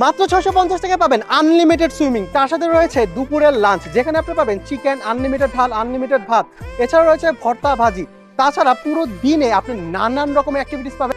মাত্র ছশো পঞ্চাশ টাকা পাবেন আনলিমিটেড সুইমিং তার সাথে রয়েছে দুপুরের লাঞ্চ যেখানে আপনি পাবেন চিকেন আনলিমিটেড ঢাল আনলিমিটেড ভাত। এছাড়া রয়েছে ভর্তা ভাজি। তাছাড়া পুরো দিনে আপনি নানান রকমের অ্যাক্টিভিটিস পাবেন।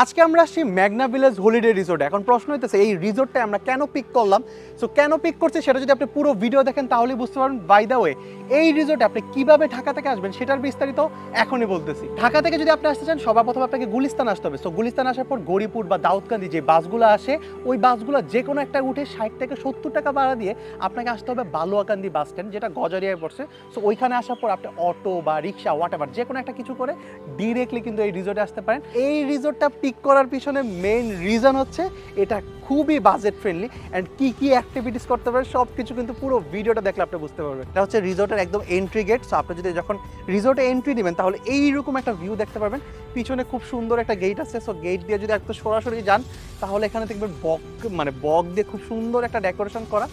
আজকে আমরা আসছি ম্যাগনা ভিলেজ হলিডে রিসোর্টে এখন প্রশ্ন হইতেছে, এই রিসোর্টটা আমরা কেন পিক করলাম? সো কেন পিক করছি সেটা যদি আপনি পুরো ভিডিও দেখেন, তাহলেই বুঝতে পারবেন। বাই দ্য ওয়ে এই রিসোর্টে আপনি কীভাবে ঢাকা থেকে আসবেন সেটার বিস্তারিত এখনই বলতেছি। ঢাকা থেকে যদি আপনি আসতে চান সবার প্রথমে আপনাকে গুলিস্তান আসতে হবে। সো গুলিস্তান আসার পর গরিপুর বা দাউদকান্দি যে বাসগুলো আসে, ওই বাসগুলো যে কোনো একটা উঠে ষাট থেকে সত্তর টাকা ভাড়া দিয়ে আপনাকে আসতে হবে বালুয়াকান্দি বাস স্ট্যান্ড যেটা গজারিয়ায় পড়ছে। সো ওইখানে আসার পর আপনি অটো বা রিক্সা হোয়াট যে কোনো একটা কিছু করে ডিরেক্টলি কিন্তু এই রিসোর্টে আসতে পারেন। এই রিসোর্টটা পিক করার পিছনে মেইন রিজন হচ্ছে এটা খুবই বাজেট ফ্রেন্ডলি অ্যান্ড কি কি অ্যাক্টিভিটিস করতে পারেন সব কিছু কিন্তু পুরো ভিডিওটা দেখলে আপনি বুঝতে পারবেন। এটা হচ্ছে রিসোর্টের একদম এন্ট্রি গেট সো আপনি যদি যখন রিসোর্টে এন্ট্রি দিবেন, তাহলে এইরকম একটা ভিউ দেখতে পারবেন। পিছনে খুব সুন্দর একটা গেট আছে সো গেট দিয়ে যদি একটু সরাসরি যান, তাহলে এখানে দেখবেন বক মানে বক দিয়ে খুব সুন্দর একটা ডেকোরেশন করা।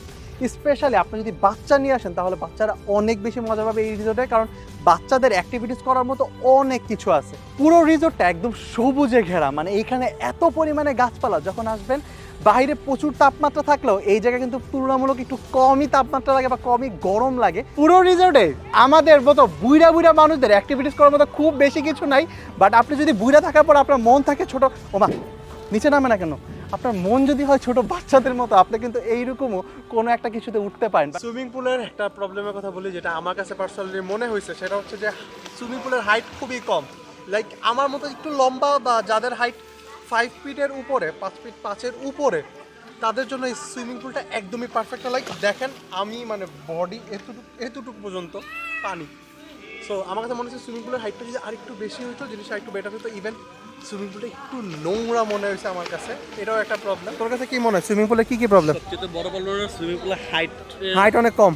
স্পেশালি আপনি যদি বাচ্চা নিয়ে আসেন, তাহলে বাচ্চারা অনেক বেশি মজা পাবে এই রিসোর্টে কারণ বাচ্চাদের অ্যাক্টিভিটিস করার মতো অনেক কিছু আছে। পুরো রিসোর্টটা একদম সবুজে ঘেরা মানে এইখানে এত পরিমাণে গাছপালা, যখন আসবেন বাইরে প্রচুর তাপমাত্রা থাকলেও এই জায়গায় কিন্তু তুলনামূলক একটু কমই তাপমাত্রা লাগে বা কমই গরম লাগে। পুরো রিসোর্টে আমাদের মতো বুইড়া বুইড়া মানুষদের অ্যাক্টিভিটিস করার মতো খুব বেশি কিছু নাই বাট আপনি যদি বুইড়া থাকার পর আপনার মন থাকে ছোট, ওমা, নিচে নামে না কেন? আপনার মন যদি হয় ছোট বাচ্চাদের মতো, আপনি কিন্তু এইরকমও কোনো একটা কিছুতে উঠতে পারেন সুইমিং পুলের একটা প্রবলেমের কথা বলি, যেটা আমার কাছে পার্সোনালি মনে হয়েছে, সেটা হচ্ছে যে সুইমিং পুলের হাইট খুবই কম। লাইক আমার মতো একটু লম্বা বা যাদের হাইট ফাইভ ফিটের উপরে, পাঁচ ফিট পাঁচের উপরে, তাদের জন্য এই সুইমিং পুলটা একদমই পারফেক্ট লাইক দেখেন, আমি মানে বডি এতটুকু এতটুকু পর্যন্ত পানি। সো আমার কাছে মনে হচ্ছে সুইমিং পুলের হাইটটা যদি আরেকটু বেশি হতো জিনিসটা একটু বেটার হতো ইভেন সুইমিং পুলটা একটু নোংরা মনে হয়েছে আমার কাছে। এটাও একটা প্রবলেম তোর কাছে কি মনে হয়? সুইমিং পুলে কি কি প্রবলেম সবচেয়ে বড় বড় সুইমিং পুলের হাইট হাইট অনেক কম।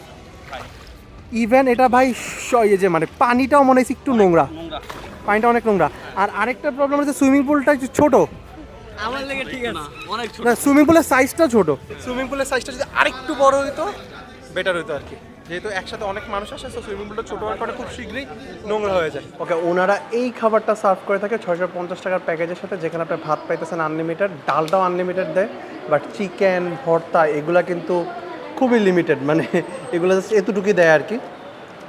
ইভেন এটা ভাই স- ইয়ে যে মানে পানিটাও মনে হচ্ছে একটু নোংরা। নোংরা। পানিটা অনেক নোংরা। আর আরেকটা প্রবলেম হচ্ছে সুইমিং পুলটা একটু ছোট। আমার লেগে ঠিক আছে। অনেক ছোট। না সুইমিং পুলের সাইজটা ছোট। সুইমিং পুলের সাইজটা যদি আরেকটু বড় হতো বেটার হতো আর কি। যেহেতু একসাথে অনেক মানুষ আসে তো সুইমিং পুলটা ছোট হওয়ার পরে খুব শীঘ্রই নোংরা হয়ে যায়। ওকে ওনারা এই খাবারটা সার্ভ করে থাকে ছয়শো পঞ্চাশ টাকার প্যাকেজের সাথে, যেখানে আপনি ভাত পাইতেছেন আনলিমিটেড ডালটাও আনলিমিটেড দেয় বাট চিকেন ভর্তা এগুলা কিন্তু খুবই লিমিটেড মানে এগুলো জাস্ট এতটুকুই দেয় আর কি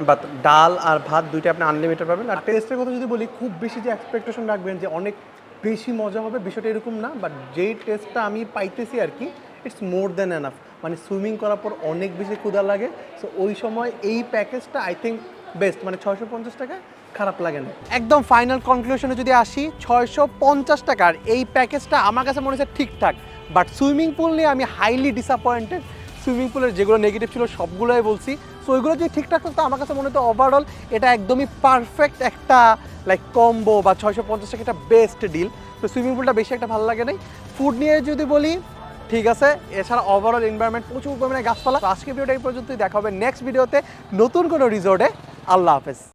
বাট ডাল আর ভাত দুইটা আপনি আনলিমিটেড পাবেন। আর টেস্টের কথা যদি বলি, খুব বেশি যে এক্সপেকটেশন রাখবেন যে অনেক বেশি মজা হবে, বিষয়টা এরকম না বাট যেই টেস্টটা আমি পাইতেছি আর কি ইটস মোর দেন এনাফ মানে সুইমিং করার পর অনেক বেশি ক্ষুধা লাগে। সো ওই সময় এই প্যাকেজটা আই থিঙ্ক বেস্ট মানে ছয়শো পঞ্চাশ টাকা, খারাপ লাগে না। একদম ফাইনাল কনক্লুশনে যদি আসি, ছয়শো পঞ্চাশ টাকার এই প্যাকেজটা আমার কাছে মনে হচ্ছে ঠিকঠাক। বাট সুইমিং পুল নিয়ে আমি হাইলি ডিসঅ্যাপয়েন্টেড সুইমিং পুলের যেগুলো নেগেটিভ ছিল, সবগুলোই বলছি। সো ওইগুলো যদি ঠিকঠাক থাকতো আমার কাছে মনে হতো ওভারঅল এটা একদমই পারফেক্ট একটা লাইক কম্বো বা ছয়শো পঞ্চাশ টাকা একটা বেস্ট ডিল তো সুইমিং পুলটা বেশি একটা ভালো লাগে নাই। ফুড নিয়ে যদি বলি ঠিক আছে? এছাড়া ওভারঅল এনভায়রনমেন্ট প্রচুর পরিমাণে গাছপালা। আজকে ভিডিওটা এই পর্যন্তই। দেখা হবে নেক্সট ভিডিওতে নতুন কোনো রিসোর্টে আল্লাহ হাফেজ।